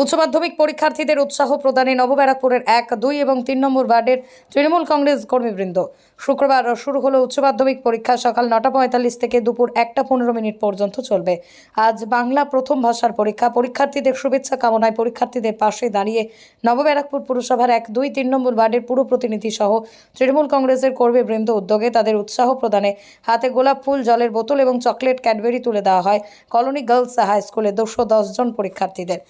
উচ্চ মাধ্যমিক পরীক্ষার্থীদের উৎসাহ প্রদানে নবব্যারাকপুরের এক, দুই এবং তিন নম্বর ওয়ার্ডের তৃণমূল কংগ্রেস কর্মীবৃন্দ। শুক্রবার শুরু হলো উচ্চ মাধ্যমিক পরীক্ষা সকাল নটা পঁয়তাল্লিশ থেকে দুপুর একটা পনেরো মিনিট পর্যন্ত চলবে। আজ বাংলা প্রথম ভাষার পরীক্ষা। পরীক্ষার্থীদের শুভেচ্ছা কামনায় পরীক্ষার্থীদের পাশে দাঁড়িয়ে নবব্যারাকপুর পুরসভার এক, দুই, তিন নম্বর ওয়ার্ডের পুরো প্রতিনিধি সহ তৃণমূল কংগ্রেসের কর্মীবৃন্দ উদ্যোগে তাদের উৎসাহ প্রদানে হাতে গোলাপ ফুল, জলের বোতল এবং চকলেট ক্যাডবেরি তুলে দেওয়া হয়। কলোনি গার্লস হাই স্কুলে দুশো জন পরীক্ষার্থীদের।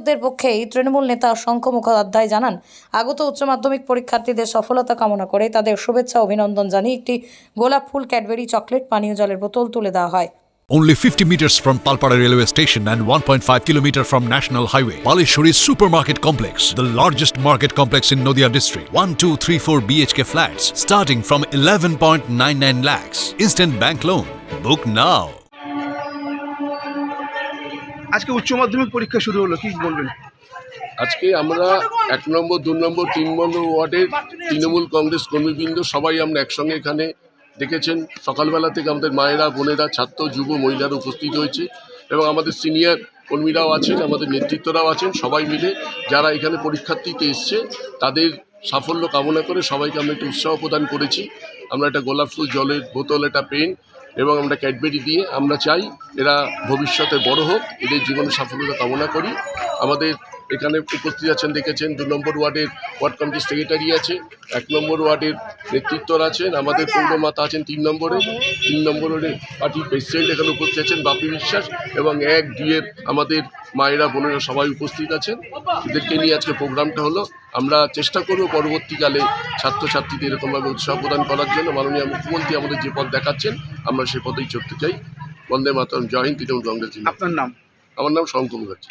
আয়োজকদের পক্ষেই তৃণমূল নেতা শঙ্খ মুখোপাধ্যায় জানান আগত উচ্চ মাধ্যমিক পরীক্ষার্থীদের সফলতা কামনা করে তাদের শুভেচ্ছা অভিনন্দন জানিয়ে একটি গোলাপ ফুল ক্যাডবেরি চকলেট পানীয় জলের বোতল তুলে দেওয়া হয় Only 50 meters from Palpara railway station and 1.5 kilometer from National Highway. Palishuri Supermarket Complex, the largest market complex in Noida district. 1, 2, 3, 4 BHK flats starting from 11.99 lakhs. Instant bank loan. Book now. আজকে উচ্চ মাধ্যমিক পরীক্ষা শুরু হলো, কি বলবেন? আজকে আমরা এক নম্বর, দু নম্বর, তিন নম্বর ওয়ার্ডের তৃণমূল কংগ্রেস কর্মীবৃন্দ সবাই আমরা একসঙ্গে এখানে দেখেছেন। সকালবেলা থেকে আমাদের মায়েরা, বোনেরা, ছাত্র, যুব, মহিলারা উপস্থিত হয়েছে এবং আমাদের সিনিয়র কর্মীরাও আছেন, আমাদের নেতৃত্বরাও আছেন সবাই মিলে। যারা এখানে পরীক্ষার্থীতে এসছে, তাদের সাফল্য কামনা করে সবাইকে আমরা একটু উৎসাহ প্রদান করেছি। আমরা একটা গোলাপ ফুল, জলের বোতল, একটা পেন এবং আমরা ক্যাডবেরি দিয়ে আমরা চাই এরা ভবিষ্যতে বড় হোক, এদের জীবনে সাফল্যতা কামনা করি। আমাদের এখানে উপস্থিত আছেন দেখেছেন দু নম্বর ওয়ার্ডের ওয়ার্ড কমিটির সেক্রেটারি আছে এক নম্বর ওয়ার্ডের নেতৃত্বরা আছেন আমাদের পৌরমাতা আছেন তিন নম্বরে তিন নম্বর ওয়ার্ডের পার্টির প্রেসিডেন্ট এখানে উপস্থিত আছেন বাপি বিশ্বাস এবং এক দুইয়ের আমাদের মায়েরা বোনেরা সবাই উপস্থিত আছেন। এদেরকে নিয়ে আজকে প্রোগ্রামটা হলো। আমরা চেষ্টা করব পরবর্তীকালে ছাত্রছাত্রীদের এরকমভাবে উৎসাহ প্রদান করার জন্য। মাননীয় মুখ্যমন্ত্রী আমাদের যে পথ দেখাচ্ছেন আমরা সে পথেই চলতে চাই। বন্দে মাতরম জয় হিন্দ তৃণমূল কংগ্রেস আপনার নাম? আমার নাম শঙ্কর মুখার্জী।